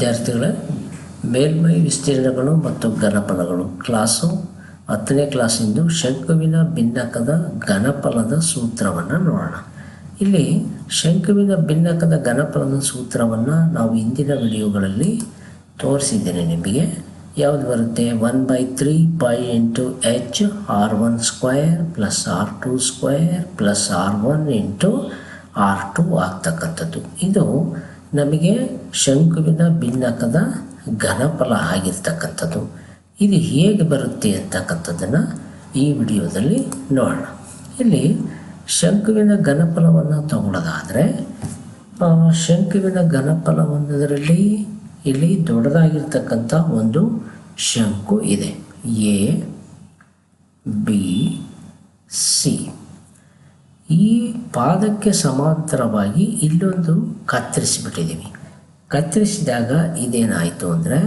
ವಿದ್ಯಾರ್ಥಿಗಳೇ ಮೇಲ್ಮೈ ವಿಸ್ತೀರ್ಣಗಳು ಮತ್ತು ಘನಫಲಗಳು. ಕ್ಲಾಸು ಹತ್ತನೇ ಕ್ಲಾಸಿಂದು ಶಂಕುವಿನ ಭಿನ್ನಕದ ಘನಫಲದ ಸೂತ್ರವನ್ನು ನೋಡೋಣ. ಇಲ್ಲಿ ಶಂಕುವಿನ ಭಿನ್ನಕದ ಘನಫಲದ ಸೂತ್ರವನ್ನು ನಾವು ಹಿಂದಿನ ವಿಡಿಯೋಗಳಲ್ಲಿ ತೋರಿಸಿದ್ದೇನೆ ನಿಮಗೆ. ಯಾವುದು ಬರುತ್ತೆ? One by three pi into H, R one square plus R two square plus R one into R two ಆಗ್ತಕ್ಕಂಥದ್ದು. ಇದು ನಮಗೆ ಶಂಕುವಿನ ಭಿನ್ನಕದ ಘನಫಲ ಆಗಿರ್ತಕ್ಕಂಥದ್ದು. ಇದು ಹೇಗೆ ಬರುತ್ತೆ ಅಂತಕ್ಕಂಥದ್ದನ್ನು ಈ ವಿಡಿಯೋದಲ್ಲಿ ನೋಡೋಣ. ಇಲ್ಲಿ ಶಂಕುವಿನ ಘನಫಲವನ್ನು ತಗೊಳ್ಳೋದಾದರೆ ಶಂಕುವಿನ ಘನಫಲ ಒಂದರಲ್ಲಿ ಇಲ್ಲಿ ದೊಡ್ಡದಾಗಿರ್ತಕ್ಕಂಥ ಒಂದು ಶಂಕು ಇದೆ. A, B, C. ಈ ಪಾದಕ್ಕೆ ಸಮಾಂತರವಾಗಿ ಇಲ್ಲೊಂದು ಕತ್ತರಿಸಿಬಿಟ್ಟಿದ್ದೀವಿ ಕತ್ತರಿಸಿದಾಗ ಇದೇನಾಯಿತು ಅಂದರೆ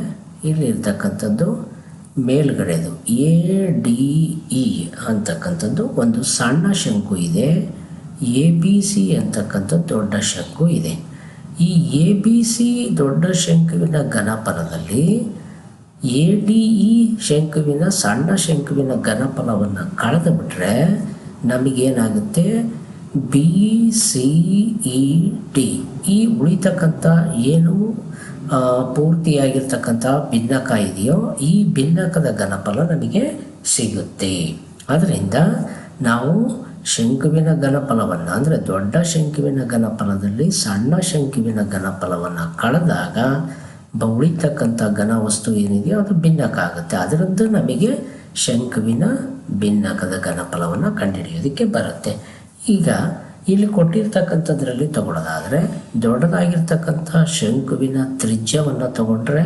ಇಲ್ಲಿರ್ತಕ್ಕಂಥದ್ದು ಮೇಲ್ಗಡೆದು ಎ, ಡಿ, ಇ ಅಂತಕ್ಕಂಥದ್ದು ಒಂದು ಸಣ್ಣ ಶಂಕು ಇದೆ. ಎ, ಬಿ, ಸಿ ಅಂತಕ್ಕಂಥದ್ದು ದೊಡ್ಡ ಶಂಕು ಇದೆ. ಈ ಎ, ಬಿ, ಸಿ ದೊಡ್ಡ ಶಂಕುವಿನ ಘನಫಲದಲ್ಲಿ ಎ, ಡಿ, ಇ ಶಂಕುವಿನ ಸಣ್ಣ ಶಂಕುವಿನ ಘನಫಲವನ್ನು ಕಳೆದು ಬಿಟ್ಟರೆ ನಮಗೇನಾಗುತ್ತೆ? ಬಿ ಸಿ ಇ ಟಿ ಈ ಉಳಿತಕ್ಕಂಥ ಏನು ಪೂರ್ತಿಯಾಗಿರ್ತಕ್ಕಂಥ ಭಿನ್ನಕ ಇದೆಯೋ, ಈ ಭಿನ್ನಕದ ಘನಫಲ ನಮಗೆ ಸಿಗುತ್ತೆ. ಅದರಿಂದ ನಾವು ಶಂಕುವಿನ ಘನಫಲವನ್ನು, ಅಂದರೆ ದೊಡ್ಡ ಶಂಕುವಿನ ಘನಫಲದಲ್ಲಿ ಸಣ್ಣ ಶಂಕುವಿನ ಘನಫಲವನ್ನು ಕಳೆದಾಗ ಉಳಿತಕ್ಕಂಥ ಘನ ವಸ್ತು ಏನಿದೆಯೋ ಅದು ಭಿನ್ನಕ ಆಗುತ್ತೆ. ಅದರಿಂದ ನಮಗೆ ಶಂಕುವಿನ ಭಿನ್ನಕದ ಘನಫಲವನ್ನು ಕಂಡುಹಿಡಿಯೋದಕ್ಕೆ ಬರುತ್ತೆ. ಈಗ ಇಲ್ಲಿ ಕೊಟ್ಟಿರ್ತಕ್ಕಂಥದ್ರಲ್ಲಿ ತಗೊಳ್ಳೋದಾದರೆ, ದೊಡ್ಡದಾಗಿರ್ತಕ್ಕಂಥ ಶಂಕುವಿನ ತ್ರಿಜ್ಯವನ್ನು ತಗೊಂಡ್ರೆ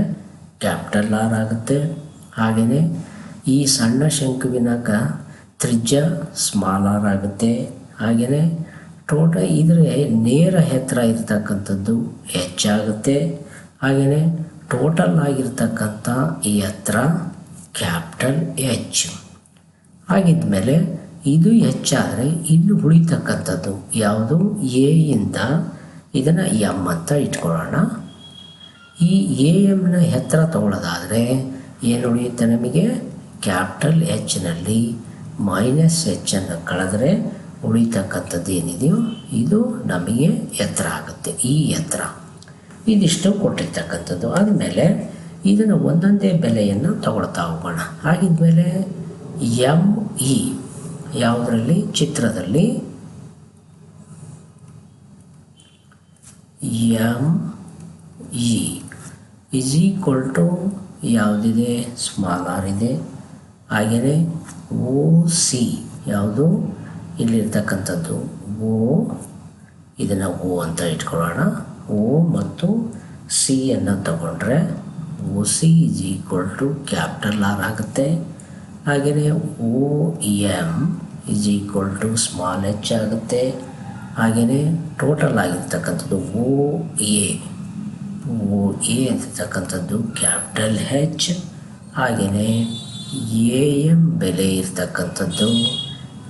ಕ್ಯಾಪಿಟಲ್ ಆರ್ ಆಗುತ್ತೆ. ಹಾಗೆಯೇ ಈ ಸಣ್ಣ ಶಂಕುವಿನ ಗ ತ್ರಿಜ್ಯ ಸ್ಮಾಲ್ ಆರ್ ಆಗುತ್ತೆ. ಹಾಗೆಯೇ ಟೋಟಲ್ ಇದ್ರ ನೇರ ಎತ್ತರ ಇರ್ತಕ್ಕಂಥದ್ದು ಹೆಚ್ಚಾಗುತ್ತೆ ಹಾಗೆಯೇ ಟೋಟಲ್ ಆಗಿರ್ತಕ್ಕಂಥ ಈ ಎತ್ತರ ಕ್ಯಾಪಿಟಲ್ ಎಚ್ ಹಾಗಿದ್ಮೇಲೆ ಇದು ಹೆಚ್ಚಾದರೆ ಇನ್ನು ಉಳಿತಕ್ಕಂಥದ್ದು ಯಾವುದು? ಎ ಇಂದ ಇದನ್ನು ಎಂ ಅಂತ ಇಟ್ಕೊಳ್ಳೋಣ. ಈ ಎ ಎಮ್ನ ಎತ್ತರ ತಗೊಳ್ಳೋದಾದರೆ ಏನು ಉಳಿಯುತ್ತೆ ನಮಗೆ? ಕ್ಯಾಪಿಟಲ್ ಎಚ್ನಲ್ಲಿ ಮೈನಸ್ ಎಚ್ಚನ್ನು ಕಳೆದ್ರೆ ಉಳಿತಕ್ಕಂಥದ್ದು ಏನಿದೆಯೋ ಇದು ನಮಗೆ ಎತ್ತರ ಆಗುತ್ತೆ, ಈ ಎತ್ತರ. ಇದಿಷ್ಟು ಕೊಟ್ಟಿರ್ತಕ್ಕಂಥದ್ದು. ಆದಮೇಲೆ ಇದನ್ನು ಒಂದೊಂದೇ ಬೆಲೆಯನ್ನು ತಗೊಳ್ತಾ ಹೋಗೋಣ. ಹಾಗಿದ್ಮೇಲೆ ಎಂ ಇ, ಯಾವುದರಲ್ಲಿ? ಚಿತ್ರದಲ್ಲಿ. M E is equal to ಯಾವುದಿದೆ? ಸ್ಮಾಲ್ ಆರ್ ಇದೆ. ಹಾಗೆಯೇ ಓ ಸಿ, ಯಾವುದು? ಇಲ್ಲಿರ್ತಕ್ಕಂಥದ್ದು ಓ ಇದನ್ನು ಓ ಅಂತ ಇಟ್ಕೊಳ್ಳೋಣ. ಓ ಮತ್ತು ಸಿ ಅನ್ನು ತಗೊಂಡ್ರೆ O C is equal to capital R ಆಗುತ್ತೆ. ಹಾಗೆಯೇ O M is equal to small H ಆಗುತ್ತೆ. ಹಾಗೆಯೇ ಟೋಟಲ್ ಆಗಿರ್ತಕ್ಕಂಥದ್ದು ಓ ಎ. ಓ ಎ ಅಂತಿರ್ತಕ್ಕಂಥದ್ದು ಕ್ಯಾಪಿಟಲ್ ಹೆಚ್ ಹಾಗೆಯೇ ಎ ಎಂ ಬೆಲೆ ಇರ್ತಕ್ಕಂಥದ್ದು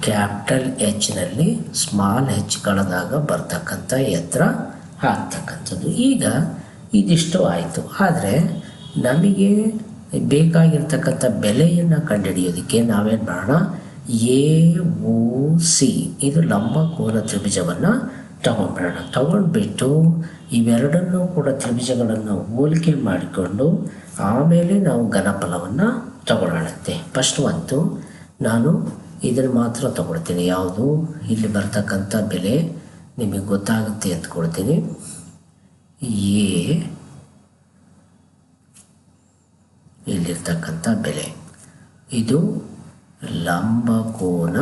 ಕ್ಯಾಪಿಟಲ್ ಎಚ್ನಲ್ಲಿ ಸ್ಮಾಲ್ ಹೆಚ್ ಕಳೆದಾಗ ಬರ್ತಕ್ಕಂಥ ಎತ್ತರ ಆಗ್ತಕ್ಕಂಥದ್ದು. ಈಗ ಇದಿಷ್ಟು ಆಯಿತು. ಆದರೆ ನಮಗೆ ಬೇಕಾಗಿರ್ತಕ್ಕಂಥ ಬೆಲೆಯನ್ನು ಕಂಡುಹಿಡಿಯೋದಕ್ಕೆ ನಾವೇನು ಮಾಡೋಣ? ಎ ಒ ಸಿ, ಇದು ಲಂಬ ಕೋನ ತ್ರಿಭುಜವನ್ನು ತಗೊಂಡ್ಬಿಡೋಣ. ತಗೊಂಡ್ಬಿಟ್ಟು ಇವೆರಡನ್ನೂ ಕೂಡ ತ್ರಿಭುಜಗಳನ್ನು ಹೋಲಿಕೆ ಮಾಡಿಕೊಂಡು ಆಮೇಲೆ ನಾವು ಘನಫಲವನ್ನು ತಗೊಳ್ಳೋಣಂತೆ. ಫಸ್ಟ್ ಒಂದು ನಾನು ಇದನ್ನು ಮಾತ್ರ ತಗೊಳ್ತೀನಿ. ಯಾವುದು? ಇಲ್ಲಿ ಬರ್ತಕ್ಕಂಥ ಬೆಲೆ ನಿಮಗೆ ಗೊತ್ತಾಗುತ್ತೆ ಅಂದ್ಕೊಳ್ತೀನಿ. ಎ ಇಲ್ಲಿರ್ತಕ್ಕಂಥ ಬೆಲೆ. ಇದು ಲಂಬಕೋನ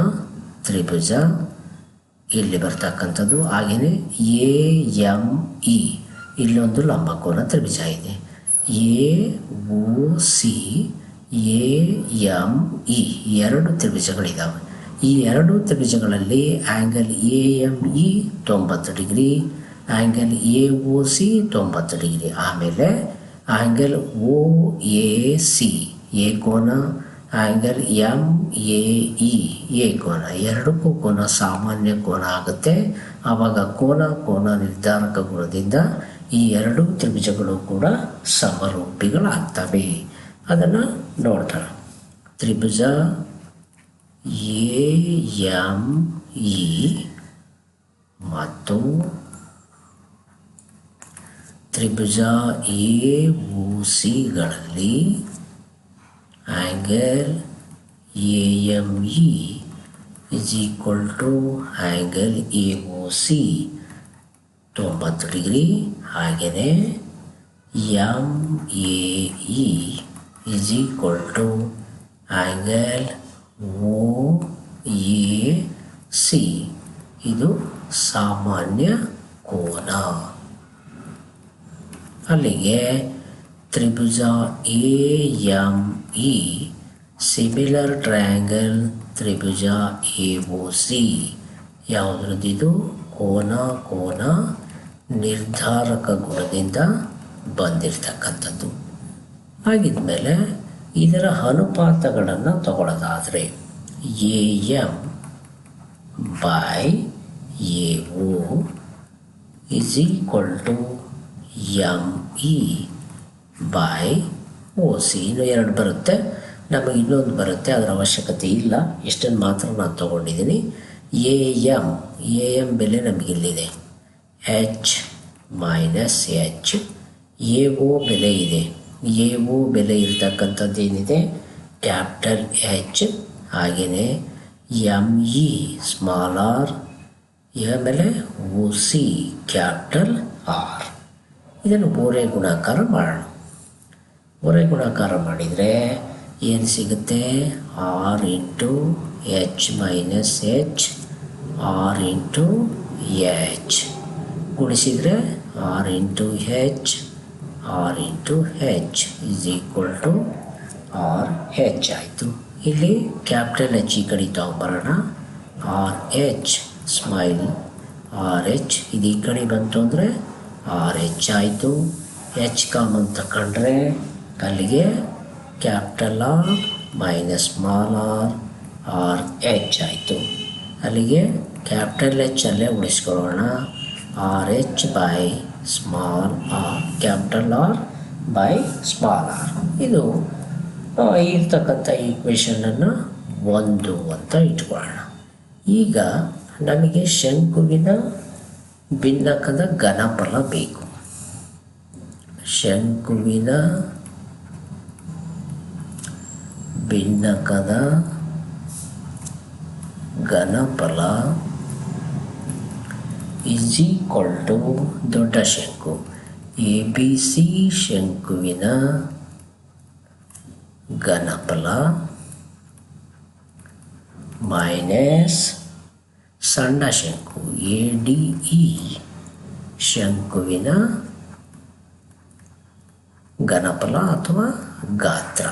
ತ್ರಿಭುಜ. ಇಲ್ಲಿ ಬರ್ತಕ್ಕಂಥದ್ದು ಹಾಗೆಯೇ ಎ ಎಂ ಇ. ಇಲ್ಲೊಂದು ಲಂಬಕೋನ ತ್ರಿಭುಜ ಇದೆ. A O C, A M E. ಎರಡು ತ್ರಿಭುಜಗಳಿದ್ದಾವೆ ಈ ಎರಡು ತ್ರಿಭುಜಗಳಲ್ಲಿ ಆ್ಯಂಗಲ್ ಎ ಎಂ ಇ ತೊಂಬತ್ತು degree angle A O C ತೊಂಬತ್ತು ಡಿಗ್ರಿ. ಆಮೇಲೆ ಎ ಸಿ ಎ ಕೋನ angle M A E A ಕೋನ. ಎರಡಕ್ಕೂ ಕೋನ ಸಾಮಾನ್ಯ ಕೋನ ಆಗುತ್ತೆ. ಆವಾಗ ಕೋನ ಕೋನ ನಿರ್ಧಾರಕ ಗುಣದಿಂದ ಈ ಎರಡೂ ತ್ರಿಭುಜಗಳು ಕೂಡ ಸಮರೂಪಿಗಳಾಗ್ತವೆ. ಅದನ್ನು ನೋಡ್ತಾಳ ತ್ರಿಭುಜ ಎ ಎಂ ಇ ಮತ್ತು ತ್ರಿಭುಜ A O ಸಿಗಳಲ್ಲಿ angle A M E is equal to angle A O C ತೊಂಬತ್ತು ಡಿಗ್ರಿ, ಹಾಗೆಯೇ M A E is equal to angle O A C ಇದು ಸಾಮಾನ್ಯ ಕೋನ. ಅಲ್ಲಿಗೆ ತ್ರಿಭುಜ A M E similar triangle Tribhuja A O C ಯಾವುದ್ರದ್ದಿದು? ಕೋನ ಕೋನ ನಿರ್ಧಾರಕ ಗುಣದಿಂದ ಬಂದಿರತಕ್ಕಂಥದ್ದು. ಹಾಗಿದ್ಮೇಲೆ ಇದರ ಅನುಪಾತಗಳನ್ನು ತಗೊಳ್ಳೋದಾದರೆ A M by A O is equal to M E by O C ಇನ್ನು ಎರಡು ಬರುತ್ತೆ. ನಮಗೆ ಇನ್ನೊಂದು ಬರುತ್ತೆ, ಅದರ ಅವಶ್ಯಕತೆ ಇಲ್ಲ. ಎಷ್ಟನ್ನು ಮಾತ್ರ ನಾನು ತೊಗೊಂಡಿದ್ದೀನಿ. ಎ ಎಂ ಎ ಎಂ ಬೆಲೆ ನಮಗಿಲ್ಲಿದೆ H minus H A O ಬೆಲೆ ಇದೆ. ಎ ಓ ಬೆಲೆ ಇರತಕ್ಕಂಥದ್ದು ಏನಿದೆ? ಕ್ಯಾಪಿಟಲ್ ಎಚ್ ಹಾಗೆಯೇ ಎಂ ಇ ಸ್ಮಾಲ್ ಆರ್ ಆಮೇಲೆ ಒ ಸಿ ಕ್ಯಾಪಿಟಲ್ ಆರ್ ಇದನ್ನು ಬೋರೆ ಗುಣಾಕಾರ ಮಾಡೋಣ. ಬೋರೆ ಗುಣಾಕಾರ ಮಾಡಿದರೆ ಏನು ಸಿಗುತ್ತೆ? R into H minus H, R into H. ಗುಣಿಸಿದರೆ R into H R into H is equal to R H ಆಯಿತು. ಇಲ್ಲಿ ಕ್ಯಾಪಿಟಲ್ ಎಚ್ ಈ ಕಡೆ ತಗೊಂಬರೋಣ R H smile, R H ಇದು ಈ ಕಡೆ ಬಂತು ಅಂದರೆ ಆರ್ ಎಚ್ ಆಯಿತು ಎಚ್ ಕಾಮನ್ ತಗೊಂಡ್ರೆ ಅಲ್ಲಿಗೆ capital R minus small R R H ಆಯಿತು ಅಲ್ಲಿಗೆ ಕ್ಯಾಪಿಟಲ್ ಎಚ್ ಅಲ್ಲೇ ಉಳಿಸ್ಕೊಳ್ಳೋಣ. R H by small R capital R by small R ಇದು ಇರ್ತಕ್ಕಂಥ ಈಕ್ವೇಷನನ್ನು ಒಂದು ಅಂತ ಇಟ್ಕೊಳ್ಳೋಣ. ಈಗ ನಮಗೆ ಶಂಕುವಿನ ಭಿನ್ನಕದ ಘನಫಲ ಬೇಕು. ಶಂಕುವಿನ ಭಿನ್ನಕದ ಘನಫಲ ಇಸ್ ಈಕ್ವಲ್ ದೊಡ್ಡ ಶಂಕು. ಎ ಬಿ ಸಿ ಶಂಕುವಿನ ಘನಫಲ ಮೈನಸ್ ಸಣ್ಣ ಶಂಕು, ಎ, ಡಿ, ಇ. ಶಂಕುವಿನ ಘನಫಲ ಅಥವಾ ಗಾತ್ರ.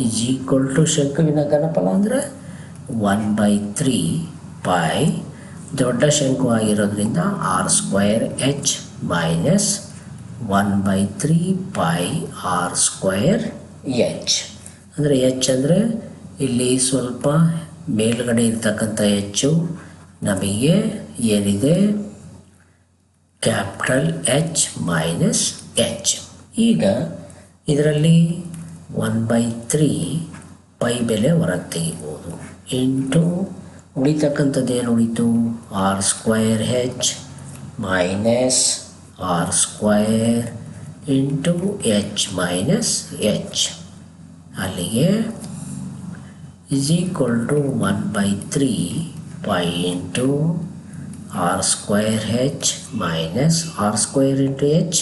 ಈಸ್ ಈಕ್ವಲ್ ಟು ಶಂಕುವಿನ ಘನಫಲ ಅಂದರೆ ಒನ್ ಬೈ ತ್ರೀ ಪೈ ದೊಡ್ಡ ಶಂಕು ಆಗಿರೋದ್ರಿಂದ R square H minus one by three pi R square H ಅಂದರೆ ಎಚ್ ಅಂದರೆ ಇಲ್ಲಿ ಸ್ವಲ್ಪ ಮೇಲ್ಗಡೆ ಇರ್ತಕ್ಕಂಥ ಹೆಚ್ಚು ನಮಗೆ ಏನಿದೆ? ಕ್ಯಾಪಿಟಲ್ ಎಚ್ ಮೈನಸ್ ಎಚ್ ಈಗ ಇದರಲ್ಲಿ ಒನ್ ಬೈ ತ್ರೀ ಪೈ ಬೆಲೆ ಹೊರಗೆ ತೆಗಿಬೋದು ಎಂಟು ಉಳಿತಕ್ಕಂಥದ್ದು ಏನು ಉಳಿತು? R square H minus R square into H minus H ಅಲ್ಲಿಗೆ is equal to 1 by 3 pi into r square h minus r square into h,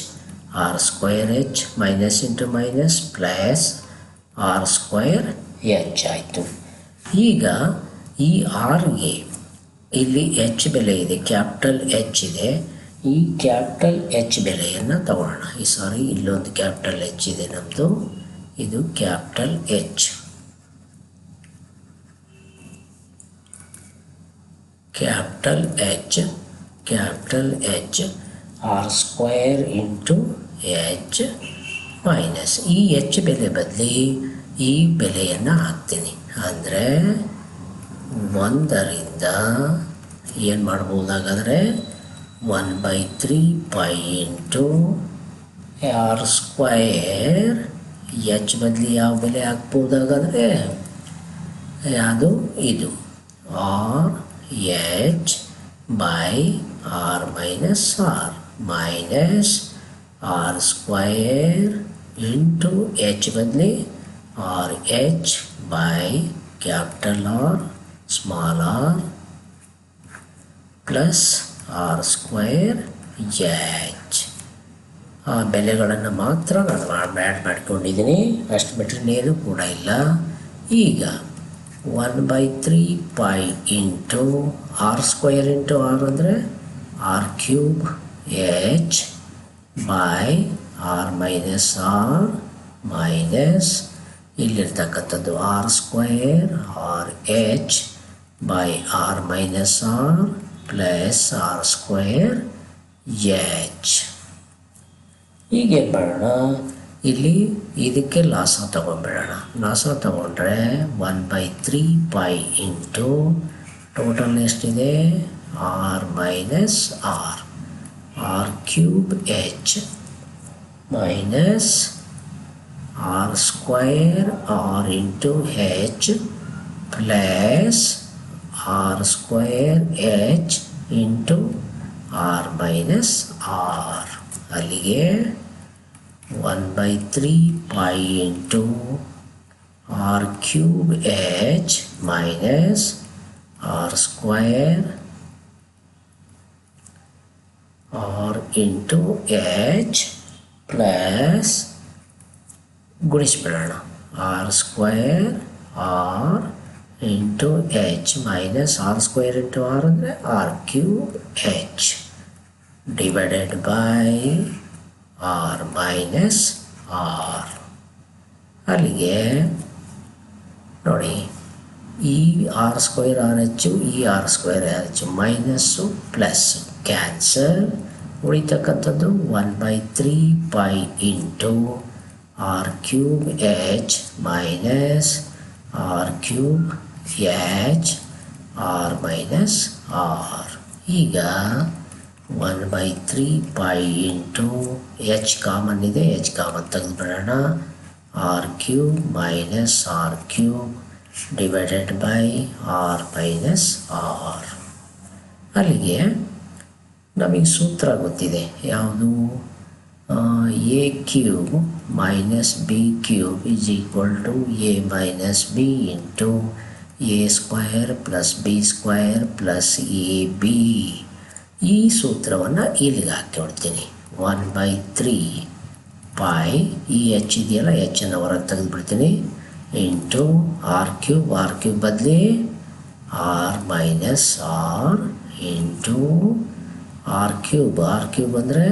r square h minus into minus plus r square h. ಆಯಿತು ಈಗ ಈ ಆರ್ಗೆ ಇಲ್ಲಿ H ಬೆಲೆ ಇದೆ, capital H ಇದೆ. ಈ capital H ಬೆಲೆಯನ್ನು ತಗೊಳ್ಳೋಣ. ಈ ಸಾರಿ ಇಲ್ಲೊಂದು ಕ್ಯಾಪಿಟಲ್ ಎಚ್ ಇದೆ ನಮ್ಮದು ಇದು capital H capital H capital H R square into H minus ಈ ಎಚ್ ಬೆಲೆ ಬದಲಿ ಈ ಬೆಲೆಯನ್ನು ಹಾಕ್ತೀನಿ. ಅಂದರೆ ಒಂದರಿಂದ ಏನು ಮಾಡ್ಬೋದಾಗಾದರೆ one by three pi into R square H ಬದಲಿ ಯಾವ ಬೆಲೆ ಹಾಕ್ಬೋದಾಗಾದರೆ ಅದು ಇದು. R H by r minus r minus r square into h badli r h by capital R small r plus r square h ಆ ಬೆಲೆಗಳನ್ನು ಮಾತ್ರ ನಾನು ಆ್ಯಡ್ ಮಾಡ್ಕೊಂಡಿದ್ದೀನಿ ಅಷ್ಟು ಬಿಟ್ಟರೆ ನೀರು ಕೂಡ ಇಲ್ಲ ಈಗ one by three pi into R square into R ಅಂದರೆ R cube H by R minus R minus ಇಲ್ಲಿರ್ತಕ್ಕಂಥದ್ದು R square R H by R minus R plus R square H ಈಗೇನು ಮಾಡೋಣ. ಇಲ್ಲಿ ಇದಕ್ಕೆ ಲಾಸ ತಗೊಂಡ್ಬಿಡೋಣ. ಲಾಸ ತಗೊಂಡ್ರೆ one by three pi into total ಎಷ್ಟಿದೆ? R minus R R cube H minus R square R into H plus R square H into R minus R ಅಲ್ಲಿಗೆ one by three pi into R cube H minus R square R into H plus ಗುಣಿಸ್ಬಿಡೋಣ R square R into H minus R square into R ಅಂದರೆ R cube H divided by R minus R ಅಲ್ಲಿಗೆ ನೋಡಿ, ಈ R square R H ಈ R square R H minus plus cancel ಉಳಿತಕ್ಕಂಥದ್ದು one by three pi into R cube H minus R cube H R minus R ಈಗ one by three pi into H common ಇದೆ. H common ತೆಗೆದುಬಿಡೋಣ R cube minus R cube divided by R minus R ಅಲ್ಲಿಗೆ ನಮಗೆ ಸೂತ್ರ ಗೊತ್ತಿದೆ. ಯಾವುದು? A cube minus B cube is equal to A minus B into A square plus B square plus A B ಈ ಸೂತ್ರವನ್ನು ಇಲ್ಲಿಗೆ ಹಾಕಿಕೊಡ್ತೀನಿ one by three pi ಈ ಎಚ್ ಇದೆಯಲ್ಲ ಎಚ್ಚನ್ನು ಹೊರಗೆ ತೆಗೆದುಬಿಡ್ತೀನಿ. Into R cube R cube ಬದಲಿ R minus R into R cube R cube ಅಂದರೆ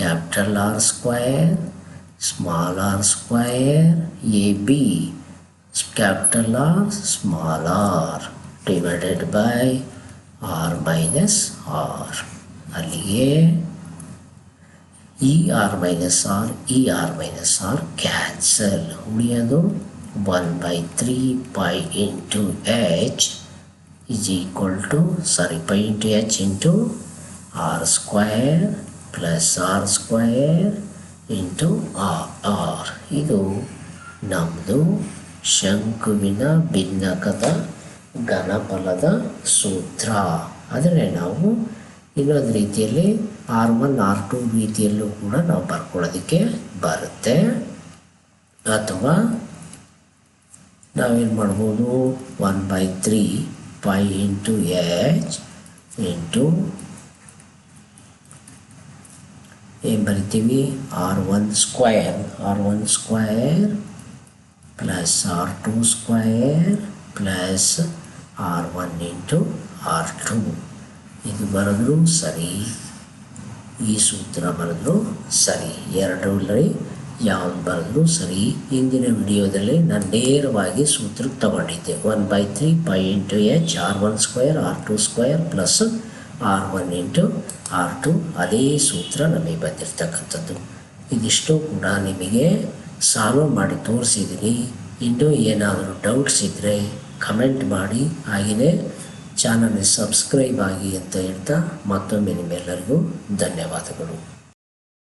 capital R square small R square A B capital R small R divided by R minus R. ಅಲ್ಲಿಗೆ ಇ R minus R ಇ R minus R cancel. ಉಳಿಯೋದು one by three pi into H is equal to, sorry pi into h into r square plus r square into R. R. ಇದು ನಮ್ಮದು ಶಂಕುವಿನ ಭಿನ್ನಕದ ಘನಫಲದ ಸೂತ್ರ. ಆದರೆ ನಾವು ಇನ್ನೊಂದು ರೀತಿಯಲ್ಲಿ ಆರ್ ಒನ್ ಆರ್ ಟು ರೀತಿಯಲ್ಲೂ ಕೂಡ ನಾವು ಬರ್ಕೊಳ್ಳೋದಕ್ಕೆ ಬರುತ್ತೆ. ಅಥವಾ ನಾವೇನು ಮಾಡ್ಬೋದು? One by three pi into H into ಏನು ಬರಿತೀವಿ? R one square R one square plus R two square plus R one into R two. ಇದು ಬರೆದ್ರು ಸರಿ. ಈ ಸೂತ್ರ ಬರೆದ್ರು ಸರಿ. ಎರಡರಲ್ಲಿ ಯಾವ್ದು ಬರೆದ್ರು ಸರಿ. ಹಿಂದಿನ ವಿಡಿಯೋದಲ್ಲಿ ನಾನು ನೇರವಾಗಿ ಸೂತ್ರ ತಗೊಂಡಿದ್ದೆ. One by three pi into H, R one square, R two square plus R one into R two. ಅದೇ ಸೂತ್ರ ನಮಗೆ ಬಂದಿರತಕ್ಕಂಥದ್ದು. ಇದಿಷ್ಟು ಕೂಡ ನಿಮಗೆ ಸಾಲ್ವ್ ಮಾಡಿ ತೋರಿಸಿದ್ದೀನಿ. ಇನ್ನೂ ಏನಾದರೂ ಡೌಟ್ಸ್ ಇದ್ದರೆ ಕಮೆಂಟ್ ಮಾಡಿ ಹಾಗೆಯೇ ಚಾನಲ್ಗೆ ಸಬ್ಸ್ಕ್ರೈಬ್ ಆಗಿ ಅಂತ ಹೇಳ್ತಾ ಮತ್ತೊಮ್ಮೆ ನಿಮ್ಮೆಲ್ಲರಿಗೂ ಧನ್ಯವಾದಗಳು.